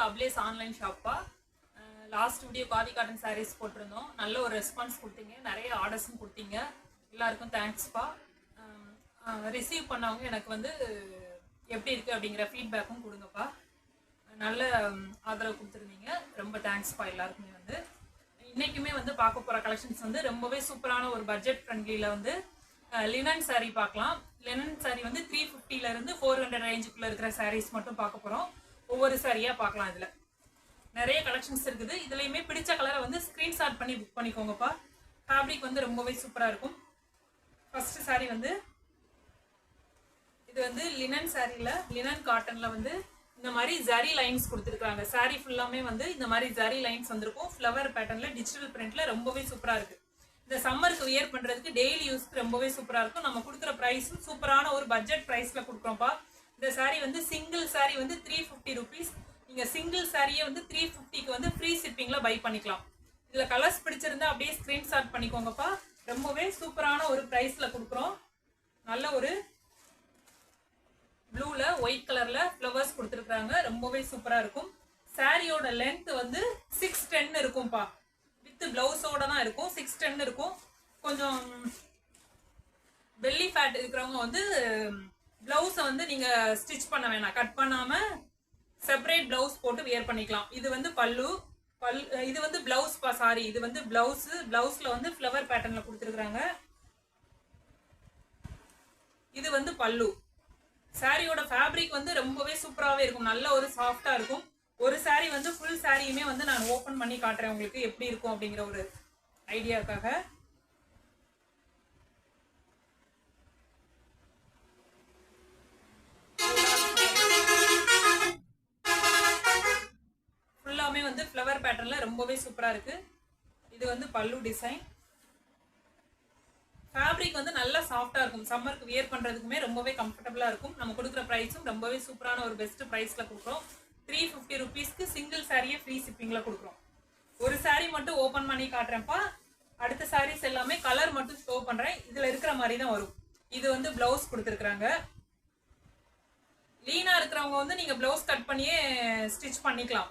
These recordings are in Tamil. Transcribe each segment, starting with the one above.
வந்து அப்லேஸ் ஆன்லைன் ஷாப்பா last video khadi cotton saris போட்டிருந்தோம். நல்ல ஒரு ரெஸ்பான்ஸ் கொடுத்தீங்க. நிறைய ஆர்டர்ஸும் கொடுத்தீங்க. எல்லாருக்கும் தேங்க்ஸ்ப்பா ரிசீவ் பண்ணவங்க எனக்கு வந்து எப்படி இருக்குது அப்படிங்கிற ஃபீட்பேக்கும் கொடுங்கப்பா. நல்ல ஆதரவு கொடுத்துருந்தீங்க. ரொம்ப தேங்க்ஸ்ப்பா எல்லாருக்குமே வந்து. இன்றைக்குமே வந்து பார்க்க போகிற கலெக்ஷன்ஸ் வந்து ரொம்பவே சூப்பரான ஒரு பட்ஜெட் ஃப்ரெண்ட்லியில் வந்து லினன் சாரீ பார்க்கலாம். லினன் சாரீ வந்து த்ரீ ஃபிஃப்டியிலேருந்து ஃபோர் ஹண்ட்ரட் ரேஞ்சுக்குள்ளே இருக்கிற சாரீஸ் மட்டும் பார்க்க போகிறோம் ஒவ்வொரு சாரியா பார்க்கலாம் இதுல. நிறைய கலெக்ஷன்ஸ் இருக்குது. இதுலயுமே பிடிச்ச கலரை வந்து ஸ்கிரீன்ஷாட் பண்ணி புக் பண்ணிக்கோங்கப்பா. ஃபேப்ரிக் வந்து ரொம்பவே சூப்பரா இருக்கும். ஃபர்ஸ்ட் saree வந்து இது வந்து லினன் சாரியில் லினன் காட்டன்ல வந்து இந்த மாதிரி ஜரி லைன்ஸ் கொடுத்துருக்காங்க. Saree ஃபுல்லாமே வந்து இந்த மாதிரி ஜரி லைன்ஸ் வந்திருக்கும். ஃப்ளவர் பேட்டர்ன்ல டிஜிட்டல் பிரிண்ட்ல ரொம்பவே சூப்பரா இருக்கு. இந்த சம்மருக்கு வியர் பண்றதுக்கு டெய்லி யூஸ்க்கு ரொம்பவே சூப்பரா இருக்கும். நம்ம கொடுக்குற ப்ரைஸும் சூப்பரான ஒரு பட்ஜெட் ப்ரைஸ்ல கொடுக்குறோம்ப்பா. இந்த சாரீ வந்து சிங்கிள் சாரீ வந்து த்ரீ ஃபிஃப்டி ருபீஸ் நீங்கள் சிங்கிள் சாரியை வந்து த்ரீ ஃபிஃப்டிக்கு வந்து ஃப்ரீ ஷிப்பிங்கில் பை பண்ணிக்கலாம். இதில் கலர்ஸ் பிடிச்சிருந்தா அப்படியே ஸ்க்ரீன்ஷாட் பண்ணிக்கோங்கப்பா. ரொம்பவே சூப்பரான ஒரு ப்ரைஸில் கொடுக்குறோம். நல்ல ஒரு ப்ளூவில் ஒயிட் கலரில் ஃப்ளவர்ஸ் கொடுத்துருக்காங்க ரொம்பவே சூப்பராக இருக்கும். சாரியோட லென்த் வந்து சிக்ஸ் டென் இருக்கும்ப்பா. வித் ப்ளவுஸோட தான் இருக்கும். சிக்ஸ் டென் இருக்கும். கொஞ்சம் பெல்லி ஃபேட் இருக்கிறவங்க வந்து பிளவுஸை வந்து நீங்கள் ஸ்டிச் பண்ண வேணாம். கட் பண்ணாமல் செப்பரேட் பிளவுஸ் போட்டு வியர் பண்ணிக்கலாம். இது வந்து பல்லு. பல் இது வந்து பிளவுஸ் சாரி இது வந்து பிளவுஸு பிளவுஸில் வந்து ஃப்ளவர் பேட்டர்னில் கொடுத்துருக்குறாங்க. இது வந்து பல்லு. சாரியோட ஃபேப்ரிக் வந்து ரொம்பவே சூப்பராகவே இருக்கும். நல்ல ஒரு சாஃப்டாக இருக்கும். ஒரு சாரி வந்து ஃபுல் சாரியுமே வந்து நான் ஓப்பன் பண்ணி காட்டுறேன் உங்களுக்கு எப்படி இருக்கும் அப்படிங்கிற ஒரு ஐடியாக்காக வந்து ஃப்ளவர் பேட்டர்னில் ரொம்பவே சூப்பராக இருக்கு. இது வந்து பல்லு டிசைன் ஃபேப்ரிக் வந்து நல்லா சாஃப்டாக இருக்கும். சம்மருக்கு வியர் பண்ணுறதுக்குமே ரொம்பவே கம்ஃபர்டபுளாக இருக்கும். நம்ம கொடுக்குற ப்ரைஸும் ரொம்பவே சூப்பரான ஒரு பெஸ்ட் ப்ரைஸில் கொடுக்குறோம். த்ரீ ஃபிஃப்டி ருபீஸ்க்கு சிங்கிள் சாரியை ஃப்ரீ ஷிப்பிங்கில் கொடுக்குறோம். ஒரு சாரீ மட்டும் ஓப்பன் பண்ணி காட்டுறேன்ப்பா. அடுத்த சாரீஸ் எல்லாமே கலர் மட்டும் ஷோ பண்ணுறேன் இதில் இருக்கிற மாதிரி தான் வரும். இது வந்து ப்ளவுஸ் கொடுத்துருக்குறாங்க. லீனாக இருக்கிறவங்க வந்து நீங்கள் ப்ளவுஸ் கட் பண்ணியே ஸ்டிச் பண்ணிக்கலாம்.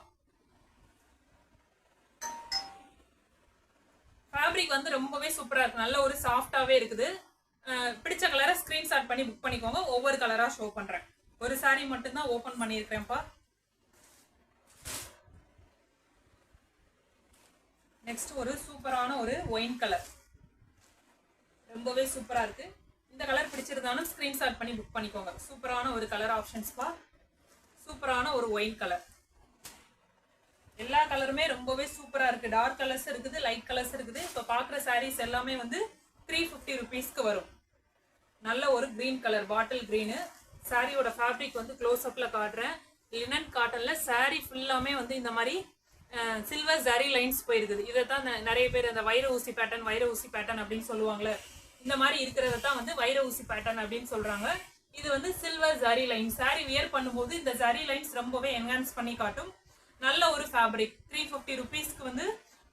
ஃபேப்ரிக் வந்து ரொம்பவே சூப்பராக இருக்குது நல்ல ஒரு சாஃப்டாகவே இருக்குது. பிடிச்ச கலரை ஸ்க்ரீன்ஷாட் பண்ணி புக் பண்ணிக்கோங்க. ஒவ்வொரு கலராக ஷோ பண்ணுறேன் ஒரு சாரீ மட்டும்தான் ஓப்பன் பண்ணியிருக்கிறேன்ப்பா பண்ணியிருக்கேன்ப்பா. நெக்ஸ்ட் ஒரு சூப்பரான ஒரு ஒயின் கலர் ரொம்பவே சூப்பராக இருக்குது இந்த கலர் பிடிச்சிருந்தாலும் ஸ்க்ரீன்ஷாட் பண்ணி புக் பண்ணிக்கோங்க. சூப்பரான ஒரு கலர் ஆப்ஷன்ஸ்ப்பா சூப்பரான ஒரு ஒயின் கலர் எல்லா கலருமே ரொம்பவே சூப்பராக இருக்குது டார்க் கலர்ஸ் இருக்குது லைட் கலர்ஸ் இருக்குது. இப்போ பார்க்குற சாரீஸ் எல்லாமே வந்து த்ரீ ஃபிஃப்டி ருபீஸ்க்கு வரும். நல்ல ஒரு க்ரீன் கலர் பாட்டில் கிரீனு சாரியோட ஃபேப்ரிக் வந்து க்ளோஸ் அப்பில் காட்டுறேன். லினன் காட்டனில் சாரீ ஃபுல்லாமே வந்து இந்த மாதிரி சில்வர் ஜரி லைன்ஸ் போயிருக்குது. இதை தான் நிறைய பேர் அந்த வைர ஊசி பேட்டர்ன் வைர ஊசி பேட்டர்ன் அப்படின்னு சொல்லுவாங்கல்ல இந்த மாதிரி இருக்கிறத தான் வந்து வைர ஊசி பேட்டர்ன் அப்படின்னு சொல்கிறாங்க இது வந்து silver zari line sari wear பண்ணும்போது இந்த ஜரி லைன்ஸ் ரொம்பவே என்ஹான்ஸ் பண்ணி காட்டும். நல்ல ஒரு ஃபேப்ரிக் த்ரீ ஃபிஃப்டி ருபீஸ்க்கு வந்து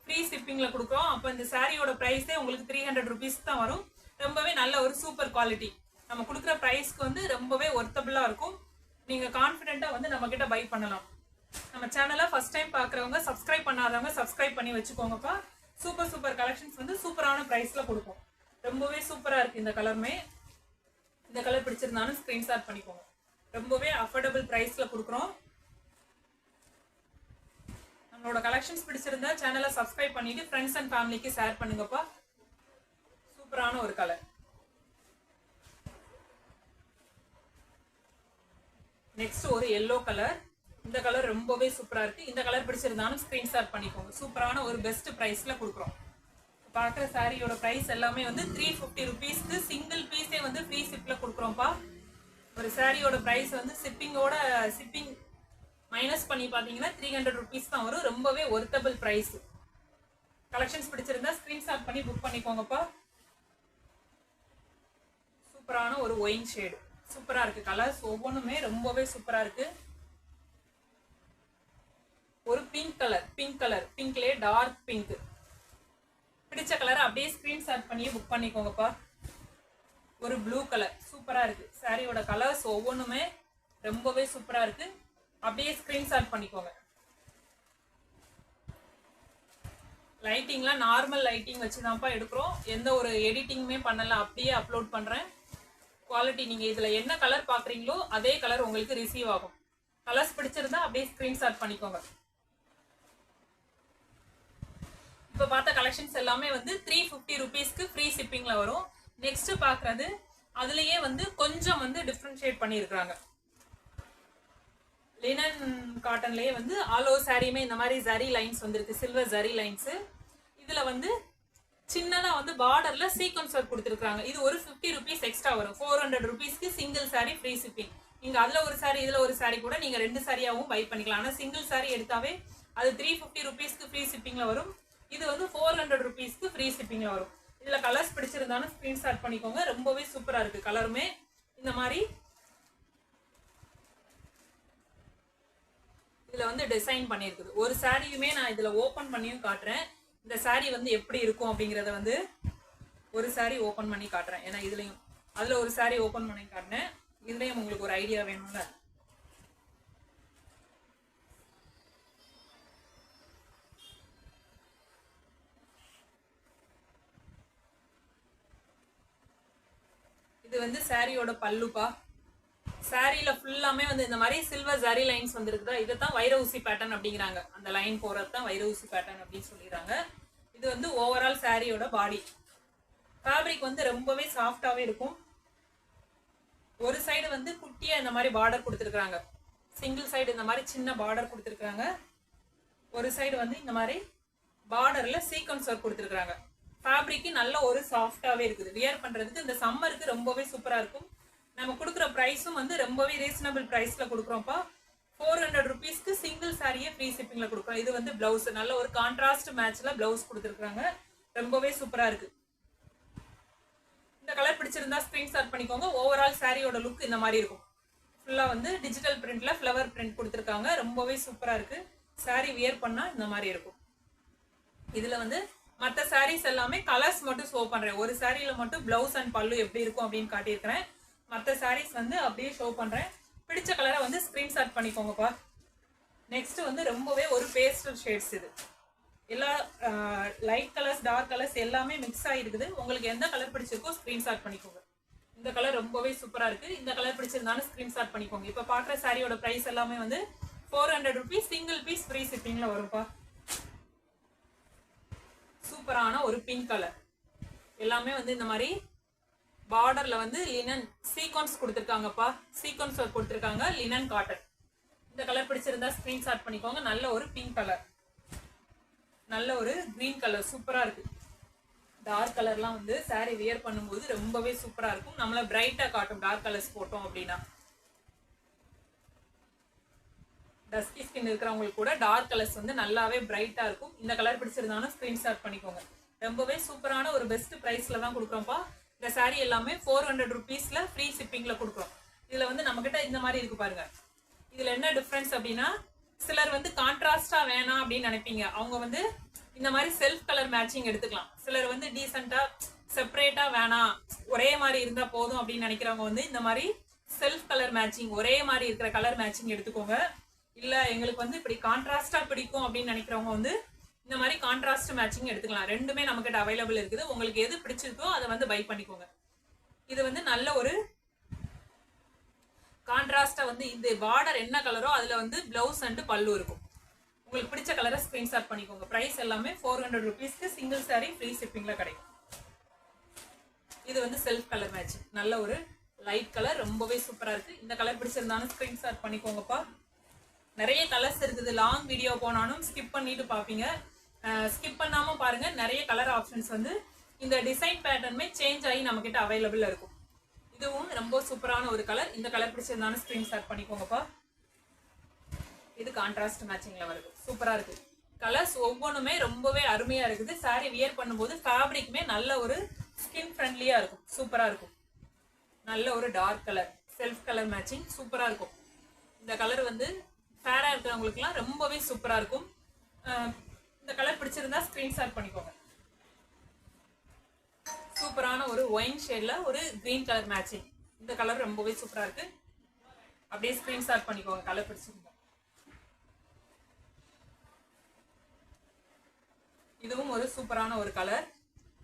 ஃப்ரீ ஷிப்பிங்கில் கொடுக்குறோம். அப்போ இந்த சாரியோட ப்ரைஸே உங்களுக்கு த்ரீ ஹண்ட்ரட் ருபீஸ் தான் வரும். ரொம்பவே நல்ல ஒரு சூப்பர் குவாலிட்டி நம்ம கொடுக்குற ப்ரைஸ்க்கு வந்து ரொம்பவே ஒர்த்தபிளா இருக்கும். நீங்கள் கான்ஃபிடென்ட்டாக வந்து நம்மக்கிட்ட பை பண்ணலாம். நம்ம சேனலை ஃபஸ்ட் டைம் பார்க்குறவங்க சப்ஸ்கிரைப் பண்ணாதவங்க சப்ஸ்கிரைப் பண்ணி வச்சுக்கோங்கப்பா. சூப்பர் சூப்பர் கலெக்ஷன்ஸ் வந்து சூப்பரான ப்ரைஸில் கொடுப்போம் ரொம்பவே சூப்பராக இருக்குது இந்த கலருமே இந்த கலர் பிடிச்சிருந்தாலும் ஸ்க்ரீன்ஷாட் பண்ணிக்கோங்க. ரொம்பவே அஃபோர்டபுள் ப்ரைஸில் கொடுக்குறோம். நம்மளோட கலெக்ஷன்ஸ் பிடிச்சிருந்தா சேனலை சப்ஸ்கிரைப் பண்ணிட்டு ஃப்ரெண்ட்ஸ் அண்ட் ஃபேமிலிக்கு ஷேர் பண்ணுங்கப்பா. சூப்பரான ஒரு கலர் நெக்ஸ்ட் ஒரு எல்லோ கலர் இந்த கலர் ரொம்பவே சூப்பராக இருக்குது இந்த கலர் பிடிச்சிருந்தாலும் ஸ்க்ரீன்ஷாட் பண்ணிக்கோங்க. சூப்பரான ஒரு பெஸ்ட் ப்ரைஸில் கொடுக்குறோம். பார்க்குற சாரியோட ப்ரைஸ் எல்லாமே வந்து த்ரீ ஃபிஃப்டி ருபீஸ்க்கு சிங்கிள் பீஸே வந்து ஃப்ரீ ஷிப்பில் கொடுக்குறோம்ப்பா. ஒரு சாரியோட ப்ரைஸ் வந்து ஷிப்பிங்கோட ஷிப்பிங் மைனஸ் பண்ணி பார்த்தீங்கன்னா த்ரீ ஹண்ட்ரட் ருபீஸ் தான் வரும். ரொம்பவே ஒர்த்தபிள் ப்ரைஸ் கலெக்ஷன்ஸ் பிடிச்சிருந்தா ஸ்க்ரீன்ஷாட் பண்ணி புக் பண்ணிக்கோங்கப்பா. சூப்பரான ஒரு ஒயின் ஷேடு சூப்பராக இருக்கு கலர்ஸ் ஒவ்வொன்றுமே ரொம்பவே சூப்பராக இருக்கு. ஒரு பிங்க் கலர் பிங்க் கலர் பிங்க்லேயே டார்க் பிங்க் பிடிச்ச கலர் அப்படியே ஸ்கிரீன்ஷாட் பண்ணியே புக் பண்ணிக்கோங்கப்பா. ஒரு ப்ளூ கலர் சூப்பராக இருக்கு. சாரியோட கலர்ஸ் ஒவ்வொன்றுமே ரொம்பவே சூப்பராக இருக்குது அப்படியே ஸ்க்ரீன் ஸ்க்ரீன்ஷாட் பண்ணிக்கோங்க. லைட்டிங்லாம் நார்மல் லைட்டிங் வச்சு தான்ப்பா எடுக்கிறோம். எந்த ஒரு எடிட்டிங்குமே பண்ணலை. அப்படியே அப்லோட் பண்ணுறேன் குவாலிட்டி நீங்கள் இதில் என்ன கலர் பார்க்குறீங்களோ அதே கலர் உங்களுக்கு ரிசீவ் ஆகும். கலர்ஸ் பிடிச்சிருந்தா அப்படியே ஸ்க்ரீன் ஸ்க்ரீன்ஷாட் பண்ணிக்கோங்க. இப்போ பார்த்த கலெக்ஷன்ஸ் எல்லாமே வந்து த்ரீ ஃபிஃப்டி ருபீஸ்க்கு ஃப்ரீ ஷிப்பிங்கில் வரும். நெக்ஸ்ட்டு பார்க்குறது அதுலேயே வந்து கொஞ்சம் வந்து டிஃப்ரென்ஷியேட் பண்ணியிருக்கிறாங்க. லினன் காட்டன்லேயே வந்து ஆல் சாரியுமே இந்த மாதிரி ஜரி லைன்ஸ் வந்துருக்கு சில்வர் ஜரி லைன்ஸு இதில் வந்து சின்னதாக வந்து பார்டரில் சீக்வன்ஸ் ஒர்க் கொடுத்துருக்காங்க இது ஒரு ஃபிஃப்டி ருபீஸ் எக்ஸ்ட்ரா வரும். ஃபோர் ஹண்ட்ரட் ருபீஸ்க்கு சிங்கிள் சாரி ஃப்ரீ ஷிப்பிங் நீங்கள் அதில் ஒரு சாரி இதில் ஒரு சாரி கூட நீங்கள் ரெண்டு சாரியாகவும் பை பண்ணிக்கலாம். ஆனால் சிங்கிள் சாரி எடுத்தாவே அது த்ரீ ஃபிஃப்டி ருபீஸ்க்கு ஃப்ரீ ஷிப்பிங்கில் வரும். இது வந்து ஃபோர் ஹண்ட்ரட் ருபீஸ்க்கு ஃப்ரீ ஷிப்பிங்ல வரும். இதில் கலர்ஸ் பிடிச்சிருந்தாலும் ஸ்க்ரீன்ஷாட் பண்ணிக்கோங்க. ரொம்பவே சூப்பராக இருக்குது கலருமே இந்த மாதிரி இதில் வந்து டிசைன் பண்ணியிருக்குது. ஒரு சாரியுமே நான் இதுல ஓப்பன் பண்ணியும் காட்டுறேன். இந்த சாரீ வந்து எப்படி இருக்கும் அப்படிங்கறத வந்து ஒரு சாரி ஓப்பன் பண்ணி காட்டுறேன். ஏன்னா இதுலயும் அதுல ஒரு சாரி ஓப்பன் பண்ணி காட்டினேன். இதுலயும் உங்களுக்கு ஒரு ஐடியா வேணும்ல? இது வந்து சாரியோட பல்லுப்பா. சாரியில ஃபுல்லாமே வந்து இந்த மாதிரி சில்வர் ஜரி லைன்ஸ் வந்துருக்குதா? இதை தான் வைர ஊசி பேட்டர்ன் அப்படிங்கிறாங்க. அந்த லைன் போகிறது தான் வைர ஊசி பேட்டர்ன் அப்படின்னு சொல்லிடுறாங்க. இது வந்து ஓவரால் சாரியோட பாடி ஃபேப்ரிக் வந்து ரொம்பவே சாஃப்டாகவே இருக்கும். ஒரு சைடு வந்து குட்டியாக இந்த மாதிரி பார்டர் கொடுத்துருக்குறாங்க. சிங்கிள் சைடு இந்த மாதிரி சின்ன பார்டர் கொடுத்துருக்காங்க ஒரு சைடு வந்து இந்த மாதிரி பார்டரில் சீக்வன்ஸ் ஒர்க் கொடுத்துருக்குறாங்க. ஃபேப்ரிக்கு நல்ல ஒரு சாஃப்டாகவே இருக்குது. வியர் பண்ணுறதுக்கு இந்த சம்மருக்கு ரொம்பவே சூப்பராக இருக்கும். நம்ம கொடுக்குற ப்ரைஸும் வந்து ரொம்பவே ரீசனபிள் ப்ரைஸில் கொடுக்குறோம்ப்பா ஃபோர் ஹண்ட்ரட் ருபீஸ்க்கு சிங்கிள் சாரியே ஃப்ரீ ஷிப்பிங்கில் கொடுக்குறோம். இது வந்து ப்ளவுஸ் நல்ல ஒரு கான்ட்ராஸ்ட் மேட்ச்சில் ப்ளவுஸ் கொடுத்துருக்காங்க ரொம்பவே சூப்பராக இருக்குது இந்த கலர் பிடிச்சிருந்தா ஸ்கிரீன்ஷாட் பண்ணிக்கோங்க. ஓவரால் சாரியோட லுக் இந்த மாதிரி இருக்கும். ஃபுல்லாக வந்து டிஜிட்டல் பிரிண்டில் ஃப்ளவர் பிரிண்ட் கொடுத்துருக்காங்க. ரொம்பவே சூப்பராக இருக்கு. சாரி வியர் பண்ணால் இந்த மாதிரி இருக்கும். இதில் வந்து மற்ற சாரீஸ் எல்லாமே கலர்ஸ் மட்டும் ஷோ பண்ணுறேன் ஒரு சாரியில் மட்டும் ப்ளவுஸ் அண்ட் பல்லு எப்படி இருக்கும் அப்படின்னு காட்டியிருக்கிறேன். மற்ற சாரீஸ் வந்து அப்படியே ஷோ பண்ணுறேன் பிடிச்ச கலரை வந்து ஸ்க்ரீன்ஷாட் பண்ணிக்கோங்கப்பா. நெக்ஸ்ட் வந்து ரொம்பவே ஒரு பேஸ்டல் ஷேட்ஸ் இது. எல்லா லைட் கலர்ஸ் டார்க் கலர்ஸ் எல்லாமே மிக்ஸ் ஆகிருக்குது உங்களுக்கு எந்த கலர் பிடிச்சிருக்கோ ஸ்க்ரீன்ஷாட் பண்ணிக்கோங்க. இந்த கலர் ரொம்பவே சூப்பராக இருக்குது இந்த கலர் பிடிச்சிருந்தாலும் ஸ்க்ரீன்ஷாட் பண்ணிக்கோங்க. இப்போ பார்க்குற சாரியோட ப்ரைஸ் எல்லாமே வந்து four hundred rupees single piece free ஷிப்பிங்கில் வரும்ப்பா. சூப்பரான ஒரு பிங்க் கலர் எல்லாமே வந்து இந்த மாதிரி பார்டர்ல வந்து லினன் சீக்வன்ஸ் கொடுத்துருக்காங்கப்பா. சீக்வன்ஸ் கொடுத்துருக்காங்க லினன் காட்டன் இந்த கலர் பிடிச்சிருந்தா ஸ்கிரீன்ஷாட் பண்ணிக்கோங்க. நல்ல ஒரு பிங்க் கலர் நல்ல ஒரு கிரீன் கலர் சூப்பரா இருக்கு. டார்க் கலர்லாம் வந்து saree வியர் பண்ணும்போது ரொம்பவே சூப்பரா இருக்கும். நம்மள பிரைட்டா காட்டும் டார்க் கலர்ஸ் போட்டோம் அப்படின்னா. டஸ்கி ஸ்கின் இருக்கிறவங்களுக்கு கூட டார்க் கலர்ஸ் வந்து நல்லாவே பிரைட்டா இருக்கும். இந்த கலர் பிடிச்சிருந்தாலும் ஸ்கிரீன்ஷாட் பண்ணிக்கோங்க. ரொம்பவே சூப்பரான ஒரு பெஸ்ட் ப்ரைஸில் தான் கொடுக்குறோம்ப்பா. இந்த சாரீ எல்லாமே ஃபோர் ஹண்ட்ரட் ருபீஸில் ஃப்ரீ ஷிப்பிங்கில் கொடுக்குறோம். இதில் வந்து நம்மக்கிட்ட இந்த மாதிரி இருக்கு பாருங்க. இதில் என்ன டிஃப்ரென்ஸ் அப்படின்னா சிலர் வந்து கான்ட்ராஸ்டாக வேணாம் அப்படின்னு நினைப்பீங்க. அவங்க வந்து இந்த மாதிரி செல்ஃப் கலர் மேட்சிங் எடுத்துக்கலாம். சிலர் வந்து டீசெண்டாக செப்பரேட்டாக வேணாம். ஒரே மாதிரி இருந்தால் போதும் அப்படின்னு நினைக்கிறவங்க வந்து இந்த மாதிரி செல்ஃப் கலர் மேட்சிங் ஒரே மாதிரி இருக்கிற கலர் மேட்சிங் எடுத்துக்கோங்க. இல்லை எங்களுக்கு வந்து இப்படி கான்ட்ராஸ்டாக பிடிக்கும் அப்படின்னு நினைக்கிறவங்க வந்து இந்த மாதிரி கான்ட்ராஸ்ட் மேட்சிங் எடுத்துக்கலாம். ரெண்டுமே நம்மக்கிட்ட அவைலபிள் இருக்குது. உங்களுக்கு எது பிடிச்சிருக்கோ அதை வந்து பை பண்ணிக்கோங்க. இது வந்து நல்ல ஒரு கான்ட்ராஸ்டாக வந்து இந்த பார்டர் என்ன கலரோ அதில் வந்து பிளவுஸ் அண்ட் பல்லு இருக்கும். உங்களுக்கு பிடிச்ச கலரை ஸ்க்ரீன்ஷாட் பண்ணிக்கோங்க. ப்ரைஸ் எல்லாமே ஃபோர் ஹண்ட்ரட் ருபீஸ்க்கு சிங்கிள் சாரி ஃப்ரீ ஷிப்பிங்கில் கிடைக்கும். இது வந்து செல்ஃப் கலர் மேட்ச் நல்ல ஒரு லைட் கலர் ரொம்பவே சூப்பராக இருக்குது இந்த கலர் பிடிச்சிருந்தாலும் ஸ்க்ரீன்ஷாட் பண்ணிக்கோங்கப்பா. நிறைய கலர்ஸ் இருக்குது. லாங் வீடியோ போனாலும் ஸ்கிப் பண்ணிட்டு பார்ப்பீங்க. ஸ்கிப் பண்ணாம பாருங்கள் நிறைய கலர் ஆப்ஷன்ஸ் வந்து இந்த டிசைன் பேட்டர்னுமே சேஞ்ச் ஆகி நம்மக்கிட்ட அவைலபிளாக அவைலபிள் இருக்கும். இதுவும் ரொம்ப சூப்பரான ஒரு கலர் இந்த கலர் பிடிச்சிருந்தாலும் ஸ்கிரீன்ஷாட் பண்ணிக்கோங்கப்பா. இது கான்ட்ராஸ்ட் மேட்சிங்கில் வருது. சூப்பராக இருக்குது கலர்ஸ் ஒவ்வொன்றுமே ரொம்பவே அருமையாக இருக்குது. சாரீ வியர் பண்ணும்போது ஃபேப்ரிக்குமே நல்ல ஒரு ஸ்கின் ஃப்ரெண்ட்லியாக இருக்கும். சூப்பராக இருக்கும். நல்ல ஒரு dark colour self colour matching சூப்பராக இருக்கும். இந்த கலர் வந்து ஃபேராக இருக்கிறவங்களுக்குலாம் ரொம்பவே சூப்பராக இருக்கும். இந்த கலர் பிடிச்சிருந்தா ஸ்கிரீன்ஷாட் பண்ணிக்கோங்க. சூப்பரான ஒரு ஒயின் ஷேட்ல ஒரு கிரீன் கலர் மேட்சிங் இந்த கலர் ரொம்பவே சூப்பரா இருக்கு. அப்படியே ஸ்கிரீன்ஷாட் பண்ணிக்கோங்க கலர் பிடிச்சிருந்தா. இதுவும் ஒரு சூப்பரான ஒரு கலர்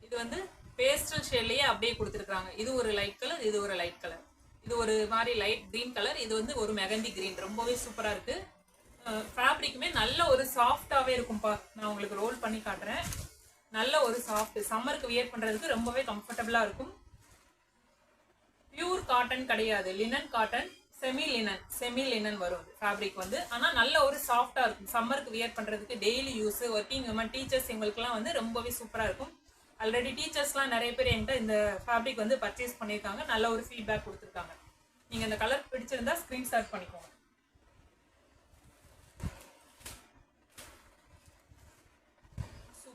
இது வந்து பேஸ்டல் ஷேட்லயே அப்படியே கொடுத்துருக்காங்க இது ஒரு லைட் கலர் இது ஒரு லைட் கலர் இது ஒரு மாதிரி லைட் கிரீன் கலர் இது வந்து ஒரு மெகந்தி கிரீன் ரொம்பவே சூப்பரா இருக்கு. ஃபேப்ரிக்குமே நல்ல ஒரு சாஃப்டாகவே இருக்கும்ப்பா நான் உங்களுக்கு ரோல் பண்ணி காட்டுறேன். நல்ல ஒரு சாஃப்ட் சம்மருக்கு வியர் பண்ணுறதுக்கு ரொம்பவே கம்ஃபர்டபுளாக இருக்கும். பியூர் காட்டன் கிடையாது. Linen cotton semi linen semi linen வரும் ஃபேப்ரிக் வந்து. ஆனால் நல்ல ஒரு சாஃப்டாக இருக்கும். சம்மருக்கு வியர் பண்ணுறதுக்கு daily use working women teachers எங்களுக்குலாம் வந்து ரொம்பவே சூப்பராக இருக்கும். ஆல்ரெடி டீச்சர்ஸ்லாம் நிறைய பேர் என்கிட்ட இந்த ஃபேப்ரிக் வந்து பர்ச்சேஸ் பண்ணியிருக்காங்க. நல்ல ஒரு ஃபீட்பேக் கொடுத்துருக்காங்க. நீங்கள் இந்த கலர் பிடிச்சிருந்தா ஸ்க்ரீன்ஷாட் பண்ணிக்கோங்க.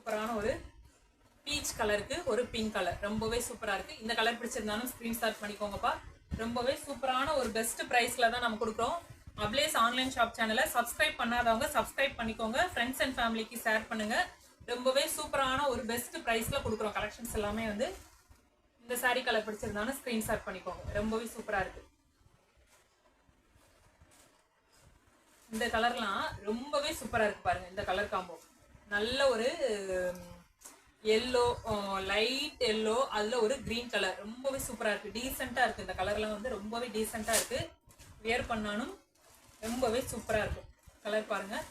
சூப்பரான ஒரு பீச் கலருக்கு ஒரு பிங்க் கலர் ரொம்பவே சூப்பராக இருக்கு. இந்த கலர் பிடிச்சிருந்தாலும் ஸ்க்ரீன்ஷாட் பண்ணிக்கோங்கப்பா. ரொம்பவே சூப்பரான ஒரு பெஸ்ட் ப்ரைஸில் தான் நம்ம கொடுக்குறோம். அப்ளேஸ் ஆன்லைன் ஷாப் சேனலை சப்ஸ்கிரைப் பண்ணாதவங்க சப்ஸ்கிரைப் பண்ணிக்கோங்க. ஃப்ரெண்ட்ஸ் அண்ட் ஃபேமிலிக்கு ஷேர் பண்ணுங்க. ரொம்பவே சூப்பரான ஒரு பெஸ்ட் ப்ரைஸில் கொடுக்குறோம். கலெக்ஷன்ஸ் எல்லாமே வந்து இந்த சாரீ கலர் பிடிச்சிருந்தாலும் ஸ்க்ரீன்ஷாட் பண்ணிக்கோங்க. ரொம்பவே சூப்பராக இருக்கு. இந்த கலர்லாம் ரொம்பவே சூப்பராக இருக்கு பாருங்க. இந்த கலர் காம்போ நல்ல ஒரு எல்லோ லைட் எல்லோ அதில் ஒரு க்ரீன் கலர் ரொம்பவே சூப்பராக இருக்குது டீசெண்டாக இருக்குது இந்த கலர்லாம் வந்து ரொம்பவே டீசெண்டாக இருக்குது வியர் பண்ணாலும் ரொம்பவே சூப்பராக இருக்கும் கலர் பாருங்கள்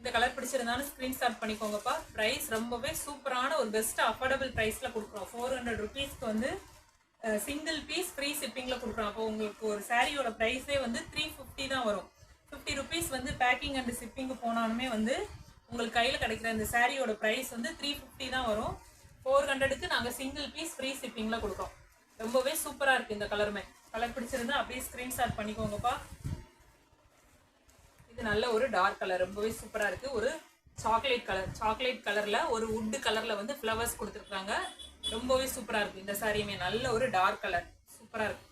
இந்த கலர் பிடிச்சிருந்தாலும் ஸ்க்ரீன்ஷாட் பண்ணிக்கோங்கப்பா. ப்ரைஸ் ரொம்பவே சூப்பரான ஒரு பெஸ்ட் அஃபோர்டபுள் ப்ரைஸில் கொடுக்குறோம். ஃபோர் ஹண்ட்ரட் ருபீஸ்க்கு வந்து சிங்கிள் பீஸ் ஃப்ரீ ஷிப்பிங்கில் கொடுக்குறோம். அப்போ உங்களுக்கு ஒரு சாரியோட ப்ரைஸே வந்து த்ரீ ஃபிஃப்டி தான் வரும். ஃபிஃப்டி ருபீஸ் வந்து பேக்கிங் அண்ட் ஷிப்பிங்கு போனாலுமே வந்து உங்களுக்கு கையில் கிடைக்கிற இந்த சாரியோட ப்ரைஸ் வந்து த்ரீ ஃபிஃப்டி தான் வரும். ஃபோர் ஹண்ட்ரடுக்கு நாங்கள் சிங்கிள் பீஸ் ஃப்ரீ ஷிப்பிங்கில் கொடுக்குறோம். ரொம்பவே சூப்பராக இருக்குது இந்த கலருமே கலர் பிடிச்சிருந்தா அப்படியே ஸ்க்ரீன்ஷாட் பண்ணிக்கோங்கப்பா. இது நல்ல ஒரு டார்க் கலர் ரொம்பவே சூப்பராக இருக்குது ஒரு சாக்லேட் கலர் சாக்லேட் கலரில் ஒரு உட்டு கலரில் வந்து ஃப்ளவர்ஸ் கொடுத்துருக்காங்க. ரொம்பவே சூப்பராக இருக்குது இந்த சாரியுமே நல்ல ஒரு டார்க் கலர் சூப்பராக இருக்கு.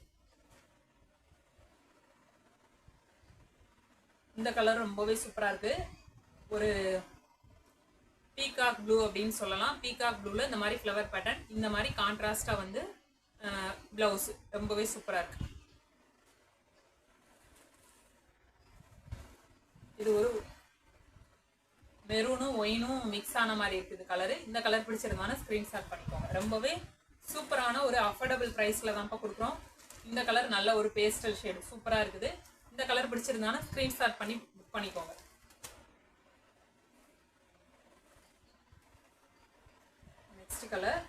இந்த கலர் ரொம்பவே சூப்பராக இருக்குது ஒரு பீகாக் ப்ளூ அப்படின்னு சொல்லலாம். பீகாக் ப்ளூவில் இந்த மாதிரி ஃப்ளவர் பேட்டர்ன் இந்த மாதிரி கான்ட்ராஸ்டாக வந்து ப்ளவுஸ் ரொம்பவே சூப்பராக இருக்கு. இது ஒரு மெரூனும் ஒயினும் மிக்ஸ் ஆன மாதிரி இருக்குது கலரு இந்த கலர் பிடிச்சிருந்தாலும் ஸ்க்ரீன்ஷாட் பண்ணிக்கோங்க. ரொம்பவே சூப்பரான ஒரு அஃபோர்டபுள் ப்ரைஸில் தான்ப்பா கொடுக்குறோம். இந்த கலர் நல்ல ஒரு பேஸ்டல் ஷேடு சூப்பராக இருக்குது. இந்த கலர் பிடிச்சிருந்தாலும் ஸ்க்ரீன்ஷாட் பண்ணி புக் பண்ணிக்கோங்க. நெக்ஸ்ட் கலர்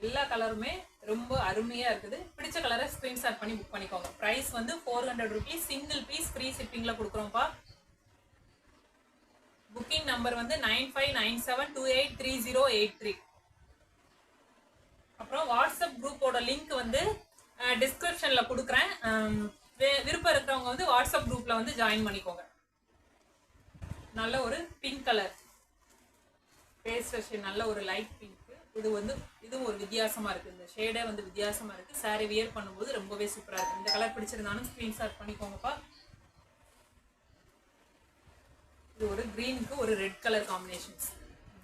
எல்லா கலருமே ரொம்ப அருமையாக இருக்குது. பிடிச்ச கலரை ஸ்க்ரீன்ஷாட் பண்ணி புக் பண்ணிக்கோங்க. ப்ரைஸ் வந்து four hundred rupees single piece free ஷிப்பிங்கில் கொடுக்குறோம்ப்பா. புக்கிங் நம்பர் வந்து nine five nine seven two eight three zero eight three அப்புறம் வாட்ஸ்அப் குரூப்போட லிங்க் வந்து டிஸ்கிரிப்ஷனில் கொடுக்குறேன். வி- விருப்பம் இருக்கிறவங்க வந்து வாட்ஸ்அப் குரூப்பில் வந்து ஜாயின் பண்ணிக்கோங்க. நல்ல ஒரு பிங்க் கலர் பேஸ்ட் நல்ல ஒரு லைட் பிங்க் இது வந்து இதுவும் ஒரு வித்தியாசமாக இருக்குது இந்த ஷேடே வந்து வித்தியாசமாக இருக்கு. சாரீ வியர் பண்ணும்போது ரொம்பவே சூப்பராக இருக்குது இந்த கலர் பிடிச்சிருந்தாலும் ஸ்க்ரீன்ஷாட் பண்ணிக்கோங்கப்பா. இது ஒரு க்ரீனுக்கு ஒரு ரெட் கலர் காம்பினேஷன்ஸ்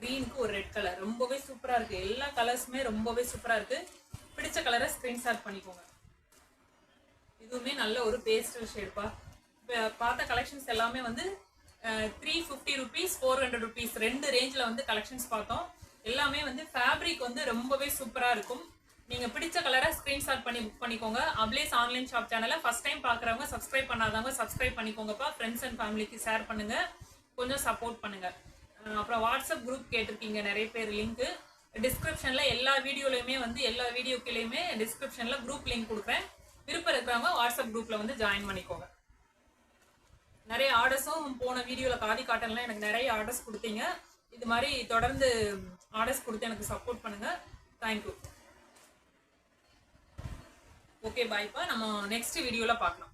க்ரீனுக்கு ஒரு ரெட் கலர் ரொம்பவே சூப்பராக இருக்குது எல்லா கலர்ஸுமே ரொம்பவே சூப்பராக இருக்குது பிடிச்ச கலரை ஸ்க்ரீன்ஷாட் பண்ணிக்கோங்க. இதுவுமே நல்ல ஒரு பேஸ்டல் ஷேடுப்பா இப்போ பார்த்த கலெக்ஷன்ஸ் எல்லாமே வந்து three fifty rupees four hundred rupees ரெண்டு ரேஞ்சில் வந்து கலெக்ஷன்ஸ் பார்த்தோம். எல்லாமே வந்து ஃபேப்ரிக் வந்து ரொம்பவே சூப்பராக இருக்கும். நீங்கள் பிடிச்ச கலரை ஸ்க்ரீன்ஷாட் பண்ணி புக் பண்ணிக்கோங்க. அப்ளேஸ் ஆன்லைன் ஷாப் சேனலை ஃபஸ்ட் டைம் பார்க்குறவங்க சப்ஸ்கிரைப் பண்ணாதவங்க சப்ஸ்கிரைப் பண்ணிக்கோங்கப்பா. ஃப்ரெண்ட்ஸ் அண்ட் ஃபேமிலிக்கு ஷேர் பண்ணுங்கள் கொஞ்சம் சப்போர்ட் பண்ணுங்கள் அப்புறம் வாட்ஸ்அப் குரூப் கேட்டிருக்கீங்க நிறைய பேர் லிங்க்கு டிஸ்கிரிப்ஷனில் எல்லா வீடியோலையுமே வந்து எல்லா வீடியோக்கிலையுமே டிஸ்கிரிப்ஷனில் குரூப் லிங்க் கொடுக்குறேன் விருப்பம் இருக்கிறவங்க வாட்ஸ்அப் குரூப்பில் வந்து ஜாயின் பண்ணிக்கோங்க. நிறைய ஆர்டர்ஸும் போன வீடியோவில் காதி காட்டன்லாம் எனக்கு நிறைய ஆர்டர்ஸ் கொடுத்தீங்க. இது மாதிரி தொடர்ந்து ஆர்டர்ஸ் கொடுத்து எனக்கு சப்போர்ட் பண்ணுங்க. தேங்க்யூ ஓகே பாய்ப்பா நம்ம நெக்ஸ்ட் வீடியோவில் பார்க்கலாம்.